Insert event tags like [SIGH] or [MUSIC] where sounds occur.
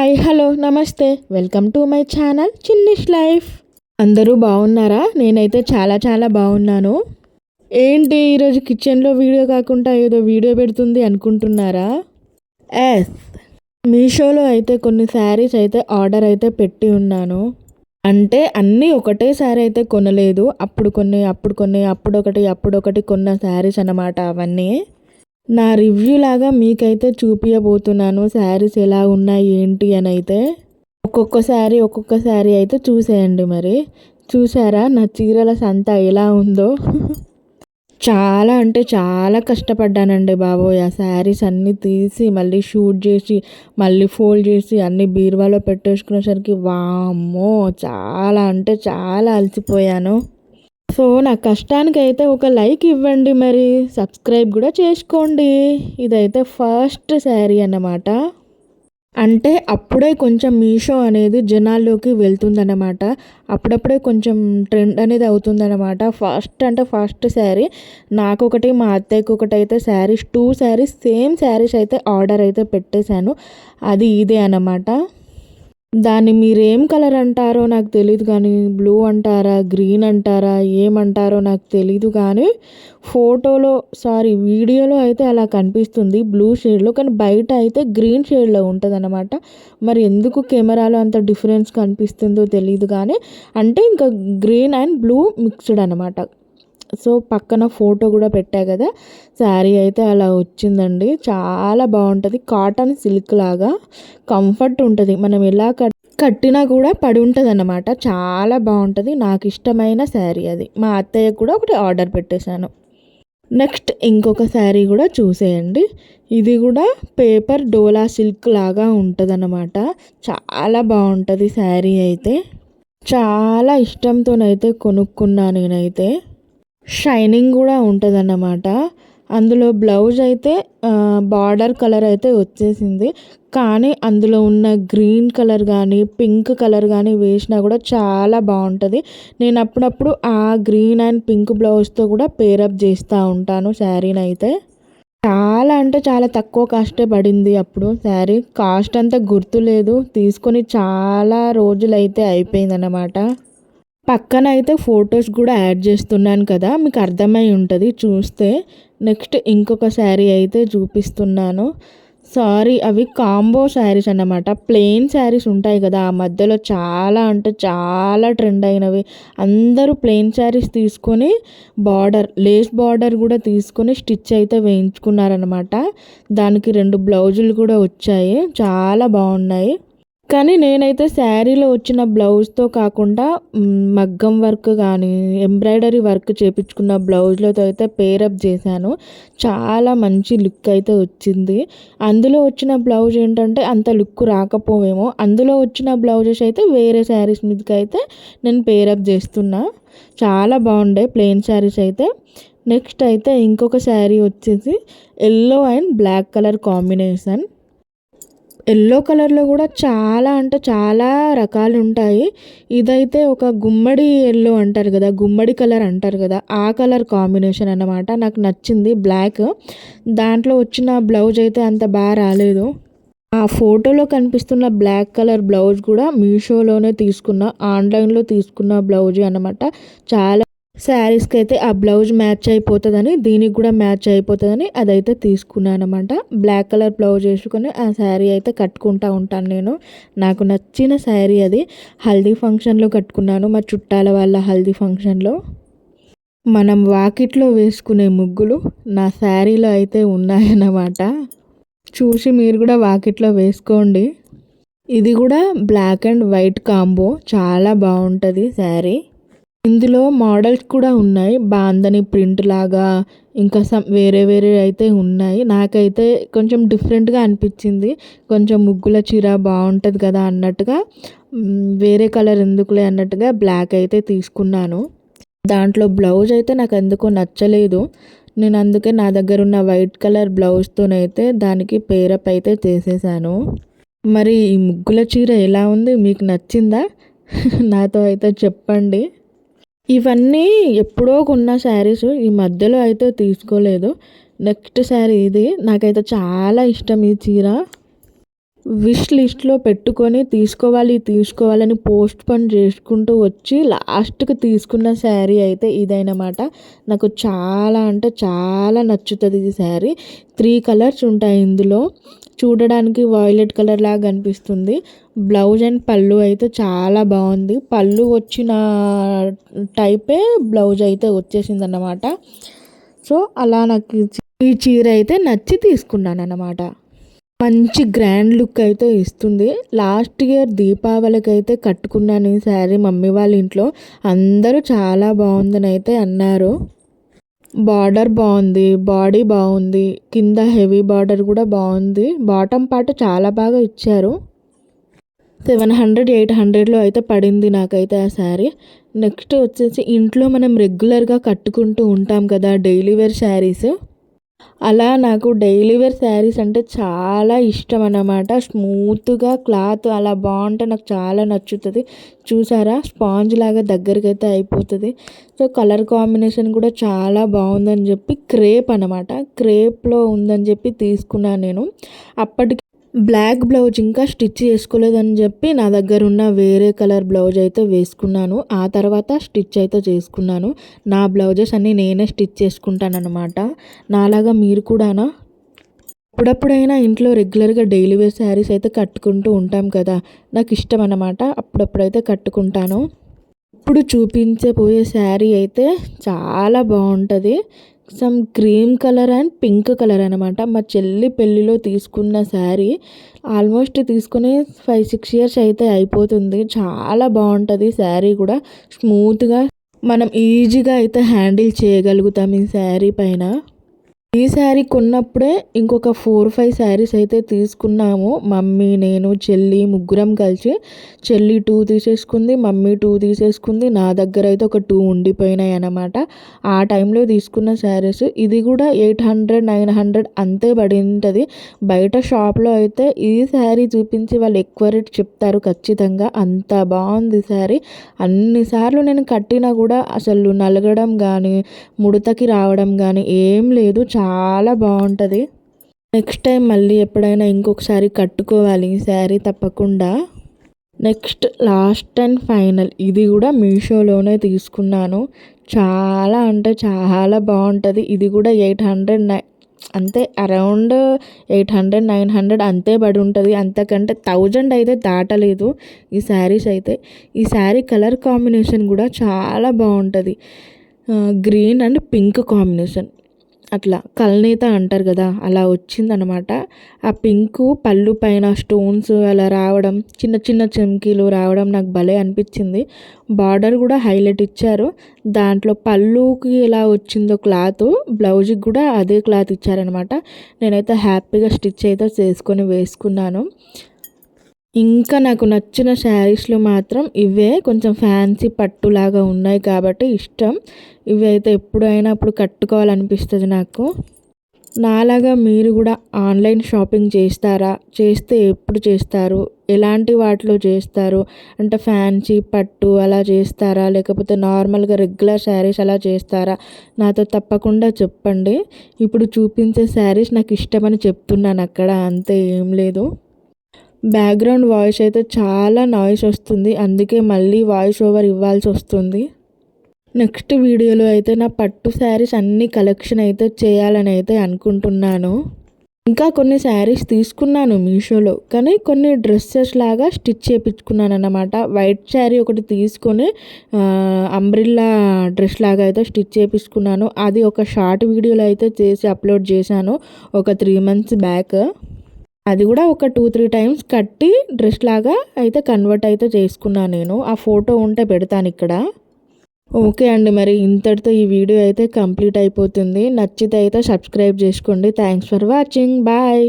Hi hello నమస్తే. Welcome to my channel Chinni's life. అందరూ బాగున్నారా? నేనైతే చాలా చాలా బాగున్నాను. ఏంటి ఈరోజు కిచెన్లో వీడియో కాకుండా ఏదో వీడియో పెడుతుంది అనుకుంటున్నారా? ఎస్. మీషోలో అయితే కొన్ని శారీస్ అయితే ఆర్డర్ అయితే పెట్టి ఉన్నాను. అంటే అన్నీ ఒకటేసారి అయితే కొనలేదు. అప్పుడు కొన్ని అప్పుడు కొన్ని అప్పుడు ఒకటి అప్పుడు ఒకటి కొన్న శారీస్ అన్నమాట అవన్నీ. నా రివ్యూ లాగా మీకైతే చూపించబోతున్నాను శారీస్ ఎలా ఉన్నాయి ఏంటి అని అయితే ఒక్కొక్క శారీ ఒక్కొక్క శారీ అయితే చూసేయండి మరి. చూసారా? నా చీరల సంత ఎలా ఉందో. చాలా అంటే చాలా కష్టపడ్డానండి బాబోయ్. ఆ శారీస్ అన్నీ తీసి మళ్ళీ షూట్ చేసి మళ్ళీ ఫోల్డ్ చేసి అన్ని బీరువాలో పెట్టేసుకునేసరికి వామ్మో చాలా అంటే చాలా అలసిపోయాను. సో నా కష్టానికైతే ఒక లైక్ ఇవ్వండి మరి. సబ్స్క్రైబ్ కూడా చేసుకోండి. ఇదైతే ఫస్ట్ శారీ అన్నమాట. అంటే అప్పుడే కొంచెం మీషో అనేది జనాల్లోకి వెళ్తుందన్నమాట. అప్పుడప్పుడే కొంచెం ట్రెండ్ అనేది అవుతుందన్నమాట. ఫస్ట్ అంటే ఫస్ట్ శారీ. నాకు ఒకటి మా అత్తయ్యకి ఒకటి అయితే శారీస్ టూ శారీస్ సేమ్ శారీస్ అయితే ఆర్డర్ అయితే పెట్టేశాను. అది ఇదే అన్నమాట. దాన్ని మీరు ఏం కలర్ అంటారో నాకు తెలియదు కానీ బ్లూ అంటారా గ్రీన్ అంటారా ఏమంటారో నాకు తెలీదు కానీ ఫోటోలో సారీ వీడియోలో అయితే అలా కనిపిస్తుంది బ్లూ షేడ్లో కానీ బయట అయితే గ్రీన్ షేడ్లో ఉంటుంది అనమాట మరి ఎందుకు కెమెరాలో అంత డిఫరెన్స్ కనిపిస్తుందో తెలియదు కానీ అంటే ఇంకా గ్రీన్ అండ్ బ్లూ మిక్స్డ్ అనమాట సో పక్కన ఫోటో కూడా పెట్టా కదా శారీ అయితే అలా వచ్చిందండి. చాలా బాగుంటుంది. కాటన్ సిల్క్ లాగా కంఫర్ట్ ఉంటుంది. మనం ఎలా కట్ కట్టినా కూడా పడి ఉంటుంది అన్నమాట చాలా బాగుంటుంది. నాకు ఇష్టమైన శారీ అది. మా అత్తయ్య కూడా ఒకటి ఆర్డర్ పెట్టేశాను. నెక్స్ట్ ఇంకొక శారీ కూడా చూసేయండి. ఇది కూడా పేపర్ డోలా సిల్క్ లాగా ఉంటుంది అన్నమాట చాలా బాగుంటుంది శారీ అయితే. చాలా ఇష్టంతోనైతే కొనుక్కున్నాను నేనైతే. షైనింగ్ కూడా ఉంటుందన్నమాట. అందులో బ్లౌజ్ అయితే బార్డర్ కలర్ అయితే వచ్చేసింది. కానీ అందులో ఉన్న గ్రీన్ కలర్ కానీ పింక్ కలర్ కానీ వేసినా కూడా చాలా బాగుంటుంది. నేను అప్పుడప్పుడు ఆ గ్రీన్ అండ్ పింక్ బ్లౌజ్తో కూడా పేరప్ చేస్తూ ఉంటాను శారీని అయితే. చాలా అంటే చాలా తక్కువ కాస్టే పడింది అప్పుడు శారీ. కాస్ట్ అంతా గుర్తులేదు తీసుకొని చాలా రోజులైతే అయిపోయిందన్నమాట. పక్కన అయితే ఫొటోస్ కూడా యాడ్ చేస్తున్నాను కదా మీకు అర్థమై ఉంటుంది. చూస్తే నెక్స్ట్ ఇంకొక శారీ అయితే చూపిస్తున్నాను. సారీ అవి కాంబో శారీస్ అన్నమాట. ప్లెయిన్ శారీస్ ఉంటాయి కదా ఆ మధ్యలో చాలా అంటే చాలా ట్రెండ్ అయినవి. అందరూ ప్లెయిన్ శారీస్ తీసుకొని బార్డర్ లేస్ బార్డర్ కూడా తీసుకొని స్టిచ్ అయితే వేయించుకున్నారనమాట దానికి రెండు బ్లౌజులు కూడా వచ్చాయి. చాలా బాగున్నాయి. కానీ నేనైతే శారీలో వచ్చిన బ్లౌజ్తో కాకుండా మగ్గం వర్క్ కానీ ఎంబ్రాయిడరీ వర్క్ చేపించుకున్న బ్లౌజ్లతో అయితే పేరప్ చేశాను. చాలా మంచి లుక్ అయితే వచ్చింది. అందులో వచ్చిన బ్లౌజ్ ఏంటంటే అంత లుక్ రాకపోవేమో. అందులో వచ్చిన బ్లౌజెస్ అయితే వేరే శారీస్ మీదకి అయితే నేను పేరప్ చేస్తున్నా. చాలా బాగుండే ప్లెయిన్ శారీస్ అయితే. నెక్స్ట్ అయితే ఇంకొక శారీ వచ్చేసి yellow and black colour combination yellow కలర్లో కూడా చాలా అంటే చాలా రకాలు ఉంటాయి. ఇదైతే ఒక గుమ్మడి ఎల్లో అంటారు కదా గుమ్మడి కలర్ అంటారు కదా ఆ కలర్ కాంబినేషన్ అన్నమాట. నాకు నచ్చింది బ్లాక్. దాంట్లో వచ్చిన బ్లౌజ్ అయితే అంత బాగా రాలేదు. ఆ ఫోటోలో కనిపిస్తున్న బ్లాక్ కలర్ బ్లౌజ్ కూడా మీషోలోనే తీసుకున్న ఆన్లైన్లో తీసుకున్న బ్లౌజ్ అనమాట చాలా శారీస్కి అయితే ఆ బ్లౌజ్ మ్యాచ్ అయిపోతుందని దీనికి కూడా మ్యాచ్ అయిపోతుందని అదైతే తీసుకున్నాను అనమాట బ్లాక్ కలర్ బ్లౌజ్ వేసుకొని ఆ శారీ అయితే కట్టుకుంటా ఉంటాను నేను. నాకు నచ్చిన శారీ అది. హల్దీ ఫంక్షన్లో కట్టుకున్నాను మా చుట్టాల వాళ్ళ హల్దీ ఫంక్షన్లో. మనం వాకిట్లో వేసుకునే ముగ్గులు నా శారీలో అయితే ఉన్నాయన్నమాట. చూసి మీరు కూడా వాకిట్లో వేసుకోండి. ఇది కూడా బ్లాక్ అండ్ వైట్ కాంబో. చాలా బాగుంటుంది శారీ. ఇందులో మోడల్స్ కూడా ఉన్నాయి. బాందని ప్రింట్ లాగా ఇంకా సమ్ వేరే వేరే అయితే ఉన్నాయి. నాకైతే కొంచెం డిఫరెంట్గా అనిపించింది. కొంచెం ముగ్గుల చీర బాగుంటుంది కదా అన్నట్టుగా వేరే కలర్ ఎందుకులే అన్నట్టుగా బ్లాక్ అయితే తీసుకున్నాను. దాంట్లో బ్లౌజ్ అయితే నాకు ఎందుకో నచ్చలేదు. నేను అందుకే నా దగ్గర ఉన్న వైట్ కలర్ బ్లౌజ్తోనైతే దానికి పేరప్ అయితే చేసేసాను. మరి ఈ ముగ్గుల చీర ఎలా ఉంది? మీకు నచ్చిందా? [LAUGHS] నాతో అయితే చెప్పండి. ఇవన్నీ ఎప్పుడో కొన్న శారీస్ ఈ మధ్యలో అయితే తీసుకోలేదు. నెక్స్ట్ శారీ ఇది. నాకైతే చాలా ఇష్టం ఈ చీర. విష్ లిస్ట్లో పెట్టుకొని తీసుకోవాలి తీసుకోవాలని పోస్ట్ పని చేసుకుంటూ వచ్చి లాస్ట్కి తీసుకున్న శారీ అయితే ఇదైనమాట. నాకు చాలా అంటే చాలా నచ్చుతుంది ఈ శారీ. త్రీ కలర్స్ ఉంటాయి ఇందులో. చూడడానికి వాయిలెట్ కలర్ లాగా కనిపిస్తుంది బ్లౌజ్ అండ్ పళ్ళు అయితే చాలా బాగుంది. పళ్ళు వచ్చిన టైపే బ్లౌజ్ అయితే వచ్చేసింది అన్నమాట సో అలా నాకు ఈ చీర అయితే నచ్చి తీసుకున్నాను అన్నమాట మంచి గ్రాండ్ లుక్ అయితే ఇస్తుంది. లాస్ట్ ఇయర్ దీపావళికి అయితే కట్టుకున్నాను ఈ శారీ మమ్మీ వాళ్ళ ఇంట్లో. అందరూ చాలా బాగుందని అయితే అన్నారు. బార్డర్ బాగుంది బాడీ బాగుంది కింద హెవీ బార్డర్ కూడా బాగుంది. బాటమ్ పార్ట్ చాలా బాగా ఇచ్చారు. సెవెన్ హండ్రెడ్ ఎయిట్ హండ్రెడ్లో అయితే పడింది నాకైతే ఆ శారీ. నెక్స్ట్ వచ్చేసి ఇంట్లో మనం రెగ్యులర్గా కట్టుకుంటూ ఉంటాం కదా డైలీ వేర్ శారీస్. అలా నాకు డైలీ వేర్ శారీస్ అంటే చాలా ఇష్టం అన్నమాట స్మూత్గా క్లాత్ అలా బాగుంటే నాకు చాలా నచ్చుతుంది. చూసారా? స్పాంజ్ లాగా దగ్గరికి అయితే అయిపోతుంది. సో కలర్ కాంబినేషన్ కూడా చాలా బాగుందని చెప్పి క్రేప్ అనమాట క్రేప్లో ఉందని చెప్పి తీసుకున్నాను నేను. అప్పటికి బ్లాక్ బ్లౌజ్ ఇంకా స్టిచ్ చేసుకోలేదని చెప్పి నా దగ్గర ఉన్న వేరే కలర్ బ్లౌజ్ అయితే వేసుకున్నాను. ఆ తర్వాత స్టిచ్ అయితే చేసుకున్నాను. నా బ్లౌజెస్ అన్నీ నేనే స్టిచ్ చేసుకుంటాను అనమాట నాలాగా మీరు కూడానా? అప్పుడప్పుడైనా ఇంట్లో రెగ్యులర్గా డైలీ వేర్ శారీస్ అయితే కట్టుకుంటూ ఉంటాం కదా. నాకు ఇష్టం అన్నమాట అప్పుడప్పుడైతే కట్టుకుంటాను. ఇప్పుడు చూపించే పోయే శారీ అయితే చాలా బాగుంటుంది. Some cream colour and pink colour అనమాట మా చెల్లి పెళ్ళిలో తీసుకున్న శారీ ఆల్మోస్ట్ తీసుకుని ఫైవ్ సిక్స్ ఇయర్స్ అయితే అయిపోతుంది. చాలా బాగుంటుంది శారీ కూడా. స్మూత్గా మనం ఈజీగా అయితే హ్యాండిల్ చేయగలుగుతాం ఈ శారీ పైన. ఈ శారీ కొన్నప్పుడే ఇంకొక ఫోర్ ఫైవ్ శారీస్ అయితే తీసుకున్నాము. మమ్మీ నేను చెల్లి ముగ్గురం కలిసి చెల్లి టూ తీసేసుకుంది మమ్మీ టూ తీసేసుకుంది. నా దగ్గర అయితే ఒక టూ ఉండిపోయినాయి అన్నమాట. ఆ టైంలో తీసుకున్న శారీస్ ఇది కూడా ఎయిట్ హండ్రెడ్ నైన్ హండ్రెడ్ అంతే పడి ఉంటుంది బయట షాప్లో అయితే ఈ శారీ చూపించి వాళ్ళు ఎక్కువ రేట్ చెప్తారు ఖచ్చితంగా. అంత బాగుంది శారీ. అన్నిసార్లు నేను కట్టినా కూడా అసలు నలగడం కానీ ముడతకి రావడం కానీ ఏం లేదు. చాలా బాగుంటుంది. నెక్స్ట్ టైం మళ్ళీ ఎప్పుడైనా ఇంకొకసారి కట్టుకోవాలి. ఈ శారీ తప్పకుండా. నెక్స్ట్ లాస్ట్ అండ్ ఫైనల్ ఇది కూడా మీషోలోనే తీసుకున్నాను. చాలా అంటే చాలా బాగుంటుంది. ఇది కూడా ఎయిట్ హండ్రెడ్ నై అంతే around eight hundred nine hundred అంతే పడి ఉంటుంది. అంతకంటే థౌజండ్ అయితే దాటలేదు ఈ శారీస్ అయితే. ఈ శారీ కలర్ కాంబినేషన్ కూడా చాలా బాగుంటుంది. Green and pink combination. అట్లా కల్నేత అంటారు కదా అలా వచ్చిందనమాట ఆ పింకు పళ్ళు పైన స్టోన్స్ అలా రావడం చిన్న చిన్న చెమ్కీలు రావడం నాకు భలే అనిపించింది. బార్డర్ కూడా హైలైట్ ఇచ్చారు. దాంట్లో పళ్ళుకి ఎలా వచ్చిందో క్లాత్ బ్లౌజ్కి కూడా అదే క్లాత్ ఇచ్చారనమాట నేనైతే హ్యాపీగా స్టిచ్ అయితే చేసుకొని వేసుకున్నాను. ఇంకా నాకు నచ్చిన శారీస్లో మాత్రం ఇవే కొంచెం ఫ్యాన్సీ పట్టులాగా ఉన్నాయి కాబట్టి ఇష్టం. ఇవి అయితే ఎప్పుడైనా అప్పుడు కట్టుకోవాలనిపిస్తుంది నాకు. నాలాగా మీరు కూడా ఆన్లైన్ షాపింగ్ చేస్తారా? చేస్తే ఎప్పుడు చేస్తారు? ఎలాంటి వాటిలో చేస్తారు? అంటే ఫ్యాన్సీ పట్టు అలా చేస్తారా? లేకపోతే నార్మల్గా రెగ్యులర్ శారీస్ అలా చేస్తారా? నాతో తప్పకుండా చెప్పండి. ఇప్పుడు చూపించే శారీస్ నాకు ఇష్టమని చెప్తున్నాను అక్కడ అంతే ఏం లేదు. బ్యాక్గ్రౌండ్ వాయిస్ అయితే చాలా నాయిస్ వస్తుంది. అందుకే మళ్ళీ వాయిస్ ఓవర్ ఇవ్వాల్సి వస్తుంది. నెక్స్ట్ వీడియోలో అయితే నా పట్టు శారీస్ అన్ని కలెక్షన్ అయితే చేయాలని అయితే అనుకుంటున్నాను. ఇంకా కొన్ని శారీస్ తీసుకున్నాను మీషోలో. కానీ కొన్ని డ్రెస్సెస్ లాగా స్టిచ్ చేయించుకున్నాను అన్నమాట. వైట్ శారీ ఒకటి తీసుకొని అంబ్రిల్లా డ్రెస్ లాగా అయితే స్టిచ్ చేయించుకున్నాను. అది ఒక షార్ట్ వీడియోలో అయితే చేసి అప్లోడ్ చేశాను. ఒక త్రీ మంత్స్ బ్యాక్. అది కూడా ఒక టూ త్రీ టైమ్స్ కట్టి డ్రెస్ లాగా అయితే కన్వర్ట్ అయితే చేసుకున్నాను నేను. ఆ ఫోటో ఉంటే పెడతాను ఇక్కడ. ఓకే అండి మరి ఇంతటితో ఈ వీడియో అయితే కంప్లీట్ అయిపోతుంది. నచ్చితే అయితే సబ్స్క్రైబ్ చేసుకోండి. Thanks for watching bye